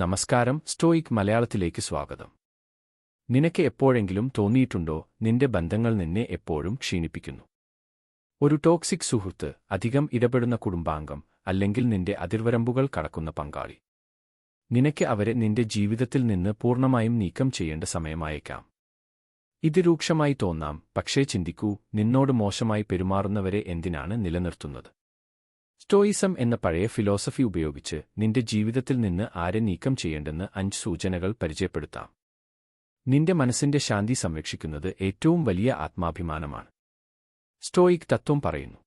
നമസ്കാരം സ്റ്റോയിക് മലയാളത്തിലേക്ക് സ്വാഗതം. നിനക്ക് എപ്പോഴെങ്കിലും തോന്നിയിട്ടുണ്ടോ നിന്റെ ബന്ധങ്ങൾ നിന്നെ എപ്പോഴും ക്ഷീണിപ്പിക്കുന്നു? ഒരു ടോക്സിക് സുഹൃത്ത് അധികം ഇടപെടുന്ന കുടുംബാംഗം അല്ലെങ്കിൽ നിന്റെ അതിർവരമ്പുകൾ കടക്കുന്ന പങ്കാളി. നിനക്ക് അവരെ നിന്റെ ജീവിതത്തിൽ നിന്ന് പൂർണമായും നീക്കം ചെയ്യേണ്ട സമയമായേക്കാം. ഇത് രൂക്ഷമായി തോന്നാം പക്ഷേ ചിന്തിക്കൂ നിന്നോട് മോശമായി പെരുമാറുന്നവരെ എന്തിനാണ് നിലനിർത്തുന്നത്? സ്റ്റോയിസം എന്ന പഴയ ഫിലോസഫി ഉപയോഗിച്ച് നിന്റെ ജീവിതത്തിൽ നിന്ന് ആരെ നീക്കം ചെയ്യേണ്ടെന്ന് അഞ്ച് സൂചനകൾ പരിചയപ്പെടുത്താം. നിന്റെ മനസ്സിന്റെ ശാന്തി സംരക്ഷിക്കുന്നത് ഏറ്റവും വലിയ ആത്മാഭിമാനമാണ്. സ്റ്റോയിക് തത്വം പറയുന്നു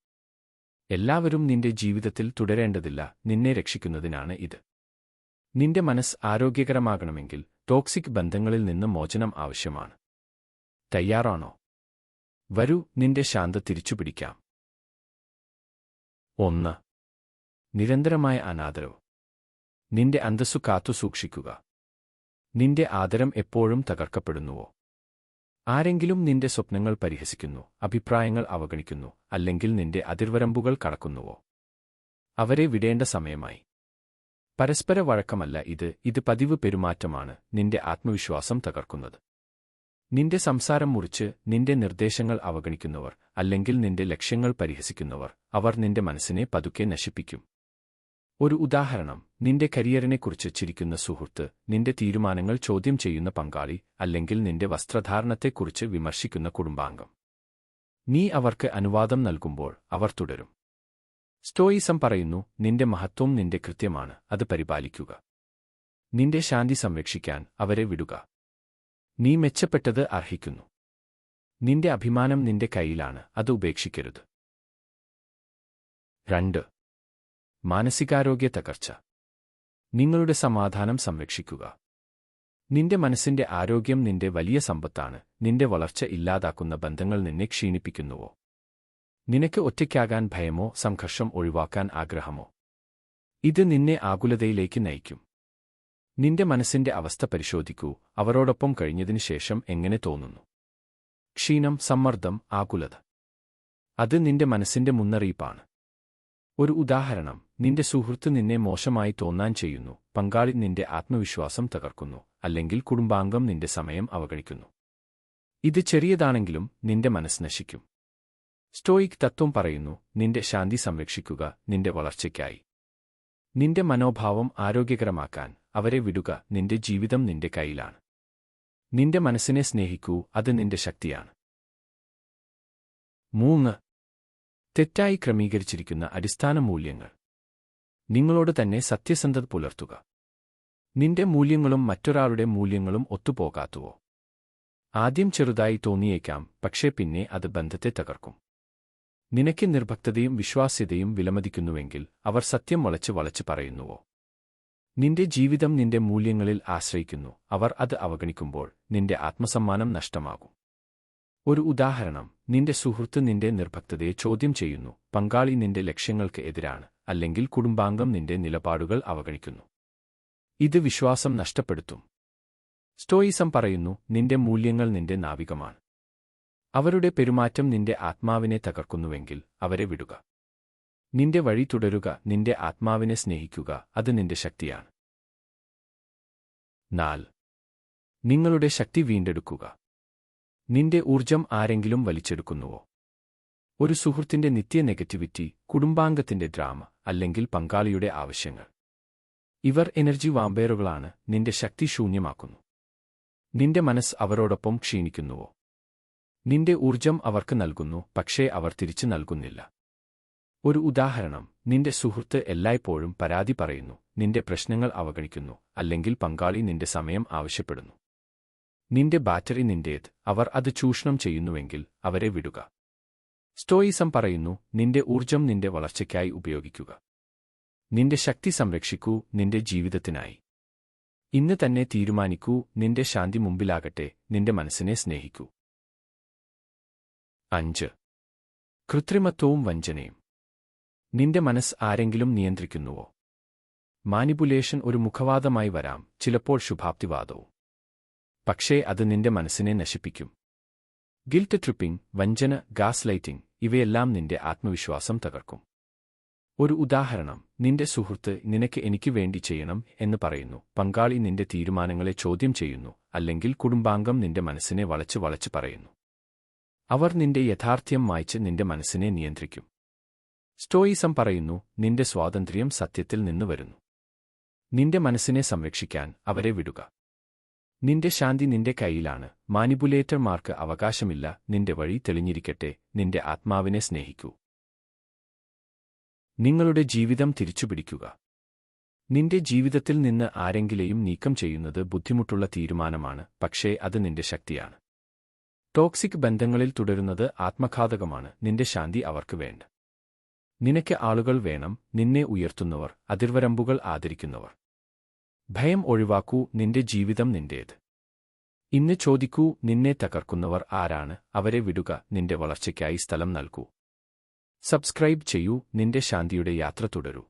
എല്ലാവരും നിന്റെ ജീവിതത്തിൽ തുടരേണ്ടതില്ല നിന്നെ രക്ഷിക്കുന്നതിനാണ് ഇത്. നിന്റെ മനസ്സ് ആരോഗ്യകരമാകണമെങ്കിൽ ടോക്സിക് ബന്ധങ്ങളിൽ നിന്ന് മോചനം ആവശ്യമാണ്. തയ്യാറാണോ? വരൂ നിന്റെ ശാന്ത തിരിച്ചുപിടിക്കാം. ഒന്ന് നിരന്തരമായ അനാദരവ്. നിന്റെ അന്തസ്സു കാത്തു സൂക്ഷിക്കുക. നിന്റെ ആദരം എപ്പോഴും തകർക്കപ്പെടുന്നുവോ? ആരെങ്കിലും നിന്റെ സ്വപ്നങ്ങൾ പരിഹസിക്കുന്നു അഭിപ്രായങ്ങൾ അവഗണിക്കുന്നു അല്ലെങ്കിൽ നിന്റെ അതിർവരമ്പുകൾ കടക്കുന്നുവോ? അവരെ വിടേണ്ട സമയമായി. പരസ്പര വഴക്കമല്ല ഇത് ഇത് പതിവ് പെരുമാറ്റമാണ് നിന്റെ ആത്മവിശ്വാസം തകർക്കുന്നത്. നിന്റെ സംസാരം മുറിച്ച് നിന്റെ നിർദ്ദേശങ്ങൾ അവഗണിക്കുന്നവർ അല്ലെങ്കിൽ നിന്റെ ലക്ഷ്യങ്ങൾ പരിഹസിക്കുന്നവർ അവർ നിന്റെ മനസ്സിനെ പതുക്കെ നശിപ്പിക്കും. ഒരു ഉദാഹരണം. നിന്റെ കരിയറിനെക്കുറിച്ച് ചിരിക്കുന്ന സുഹൃത്ത് നിന്റെ തീരുമാനങ്ങൾ ചോദ്യം ചെയ്യുന്ന പങ്കാളി അല്ലെങ്കിൽ നിന്റെ വസ്ത്രധാരണത്തെക്കുറിച്ച് വിമർശിക്കുന്ന കുടുംബാംഗം. നീ അവർക്ക് അനുവാദം നൽകുമ്പോൾ അവർ തുടരും. സ്റ്റോയിസം പറയുന്നു നിന്റെ മഹത്വം നിന്റെ കൃത്യമാണ് അത് പരിപാലിക്കുക. നിന്റെ ശാന്തി സംരക്ഷിക്കാൻ അവരെ വിടുക. നീ മെച്ചപ്പെട്ടത് അർഹിക്കുന്നു. നിന്റെ അഭിമാനം നിന്റെ കയ്യിലാണ് അത് ഉപേക്ഷിക്കരുത്. രണ്ട് മാനസികാരോഗ്യ തകർച്ച. നിങ്ങളുടെ സമാധാനം സംരക്ഷിക്കുക. നിന്റെ മനസ്സിന്റെ ആരോഗ്യം നിന്റെ വലിയ സമ്പത്താണ്. നിന്റെ വളർച്ച ഇല്ലാതാക്കുന്ന ബന്ധങ്ങൾ നിന്നെ ക്ഷീണിപ്പിക്കുന്നുവോ? നിനക്ക് ഒറ്റയ്ക്കാകാൻ ഭയമോ സംഘർഷം ഒഴിവാക്കാൻ ആഗ്രഹമോ? ഇത് നിന്നെ ആകുലതയിലേക്ക് നയിക്കും. നിന്റെ മനസ്സിന്റെ അവസ്ഥ പരിശോധിക്കൂ. അവരോടൊപ്പം കഴിഞ്ഞതിനു ശേഷം എങ്ങനെ തോന്നുന്നു? ക്ഷീണം സമ്മർദ്ദം ആകുലത. അത് നിന്റെ മനസ്സിന്റെ മുന്നറിയിപ്പാണ്. ഒരു ഉദാഹരണം. നിന്റെ സുഹൃത്ത് നിന്നെ മോശമായി തോന്നാൻ ചെയ്യുന്നു. പങ്കാളി നിന്റെ ആത്മവിശ്വാസം തകർക്കുന്നു. അല്ലെങ്കിൽ കുടുംബാംഗം നിന്റെ സമയം അവഗണിക്കുന്നു. ഇത് ചെറിയതാണെങ്കിലും നിന്റെ മനസ്സ് നശിക്കും. സ്റ്റോയിക് തത്വം പറയുന്നു നിന്റെ ശാന്തി സംരക്ഷിക്കുക നിന്റെ വളർച്ചയ്ക്കായി. നിന്റെ മനോഭാവം ആരോഗ്യകരമാക്കാൻ അവരെ വിടുക നിന്റെ ജീവിതം നിന്റെ കയ്യിലാണ്. നിന്റെ മനസ്സിനെ സ്നേഹിക്കൂ അത് നിന്റെ ശക്തിയാണ്. മൂന്ന് തെറ്റായി ക്രമീകരിച്ചിരിക്കുന്ന അടിസ്ഥാന മൂല്യങ്ങൾ. നിങ്ങളോട് തന്നെ സത്യസന്ധത പുലർത്തുക. നിന്റെ മൂല്യങ്ങളും മറ്റൊരാളുടെ മൂല്യങ്ങളും ഒത്തുപോകാത്തുവോ? ആദ്യം ചെറുതായി തോന്നിയേക്കാം പക്ഷേ പിന്നെ അത് ബന്ധത്തെ തകർക്കും. നിനക്ക് നിർഭക്തതയും വിശ്വാസ്യതയും വിലമതിക്കുന്നുവെങ്കിൽ അവർ സത്യം വളച്ച് വളച്ച് പറയുന്നുവോ? നിന്റെ ജീവിതം നിന്റെ മൂല്യങ്ങളിൽ ആശ്രയിക്കുന്നു അവർ അത് അവഗണിക്കുമ്പോൾ നിന്റെ ആത്മസമ്മാനം നഷ്ടമാകും. ഒരു ഉദാഹരണം. നിന്റെ സുഹൃത്ത് നിന്റെ നിർഭക്തതയെ ചോദ്യം ചെയ്യുന്നു. പങ്കാളി നിന്റെ ലക്ഷ്യങ്ങൾക്ക് എതിരാണ്. അല്ലെങ്കിൽ കുടുംബാംഗം നിന്റെ നിലപാടുകൾ അവഗണിക്കുന്നു. ഇത് വിശ്വാസം നഷ്ടപ്പെടുത്തും. സ്റ്റോയിസം പറയുന്നു നിന്റെ മൂല്യങ്ങൾ നിന്റെ നാവികമാണ്. അവരുടെ പെരുമാറ്റം നിന്റെ ആത്മാവിനെ തകർക്കുന്നുവെങ്കിൽ അവരെ വിടുക. നിന്റെ വഴി തുടരുക നിന്റെ ആത്മാവിനെ സ്നേഹിക്കുക അത് നിന്റെ ശക്തിയാണ്. നാൽ നിങ്ങളുടെ ശക്തി വീണ്ടെടുക്കുക. നിന്റെ ഊർജം ആരെങ്കിലും വലിച്ചെടുക്കുന്നുവോ? ഒരു സുഹൃത്തിന്റെ നിത്യ നെഗറ്റിവിറ്റി കുടുംബാംഗത്തിന്റെ ഡ്രാമ അല്ലെങ്കിൽ പങ്കാളിയുടെ ആവശ്യങ്ങൾ. ഇവർ എനർജി വാമ്പേറുകളാണ് നിന്റെ ശക്തി ശൂന്യമാക്കുന്നു. നിന്റെ മനസ്സ് അവരോടൊപ്പം ക്ഷീണിക്കുന്നുവോ? നിന്റെ ഊർജം അവർക്ക് നൽകുന്നു പക്ഷേ അവർ തിരിച്ചു നൽകുന്നില്ല. ഒരു ഉദാഹരണം നിന്റെ സുഹൃത്ത് എല്ലായ്പ്പോഴും പരാതി പറയുന്നു നിന്റെ പ്രശ്നങ്ങൾ അവഗണിക്കുന്നു അല്ലെങ്കിൽ പങ്കാളി നിന്റെ സമയം ആവശ്യപ്പെടുന്നു. നിന്റെ ബാറ്ററി നിന്റേത്. അവർ അത് ചൂഷണം ചെയ്യുന്നുവെങ്കിൽ അവരെ വിടുക. സ്റ്റോയിസം പറയുന്നു നിന്റെ ഊർജം നിന്റെ വളർച്ചയ്ക്കായി ഉപയോഗിക്കുക. നിന്റെ ശക്തി സംരക്ഷിക്കൂ നിന്റെ ജീവിതത്തിനായി. ഇന്ന് തന്നെ തീരുമാനിക്കൂ നിന്റെ ശാന്തി മുമ്പിലാകട്ടെ നിന്റെ മനസ്സിനെ സ്നേഹിക്കൂ. അഞ്ച്. കൃത്രിമത്വവും വഞ്ചനയും. നിന്റെ മനസ്സ് ആരെങ്കിലും നിയന്ത്രിക്കുന്നുവോ? മാനിപുലേഷൻ ഒരു മുഖവാദമായി വരാം ചിലപ്പോൾ ശുഭാപ്തിവാദവും. പക്ഷേ അത് നിന്റെ മനസ്സിനെ നശിപ്പിക്കും. ഗിൽറ്റ് ട്രിപ്പിംഗ് വഞ്ചന ഗാസ് ലൈറ്റിംഗ് ഇവയെല്ലാം നിന്റെ ആത്മവിശ്വാസം തകർക്കും. ഒരു ഉദാഹരണം നിന്റെ സുഹൃത്ത് നിനക്ക് എനിക്ക് വേണ്ടി ചെയ്യണം എന്ന് പറയുന്നു പങ്കാളി നിന്റെ തീരുമാനങ്ങളെ ചോദ്യം ചെയ്യുന്നു അല്ലെങ്കിൽ കുടുംബാംഗം നിന്റെ മനസ്സിനെ വളച്ച് വളച്ച് പറയുന്നു. അവർ നിന്റെ യഥാർത്ഥ്യം മായ്ച്ച് നിന്റെ മനസ്സിനെ നിയന്ത്രിക്കും. സ്റ്റോയിസം പറയുന്നു നിന്റെ സ്വാതന്ത്ര്യം സത്യത്തിൽ നിന്ന് വരുന്നു. നിന്റെ മനസ്സിനെ സംരക്ഷിക്കാൻ അവരെ വിടുക. നിന്റെ ശാന്തി നിന്റെ കയ്യിലാണ്. മാനിപുലേറ്റർമാർക്ക് അവകാശമില്ല. നിന്റെ വഴി തെളിഞ്ഞിരിക്കട്ടെ. നിന്റെ ആത്മാവിനെ സ്നേഹിക്കൂ. നിങ്ങളുടെ ജീവിതം തിരിച്ചുപിടിക്കുക. നിന്റെ ജീവിതത്തിൽ നിന്ന് ആരെങ്കിലെയും നീക്കം ചെയ്യുന്നത് ബുദ്ധിമുട്ടുള്ള തീരുമാനമാണ്. പക്ഷേ അത് നിന്റെ ശക്തിയാണ്. ടോക്സിക് ബന്ധങ്ങളിൽ തുടരുന്നത് ആത്മഘാതകമാണ്. നിന്റെ ശാന്തി അവർക്ക് വേണ്ട. നിനക്ക് ആളുകൾ വേണം. നിന്നെ ഉയർത്തുന്നവർ അതിർവരമ്പുകൾ ആദരിക്കുന്നവർ. ഭയം ഒഴിവാക്കൂ നിന്റെ ജീവിതം നിന്റേത്. ഇന്ന് ചോദിക്കൂ നിന്നെ തകർക്കുന്നവർ ആരാണ് അവരെ വിടുക നിന്റെ വളർച്ചയ്ക്കായി സ്ഥലം നൽകൂ. സബ്സ്ക്രൈബ് ചെയ്യൂ നിന്റെ ശാന്തിയുടെ യാത്ര തുടരൂ.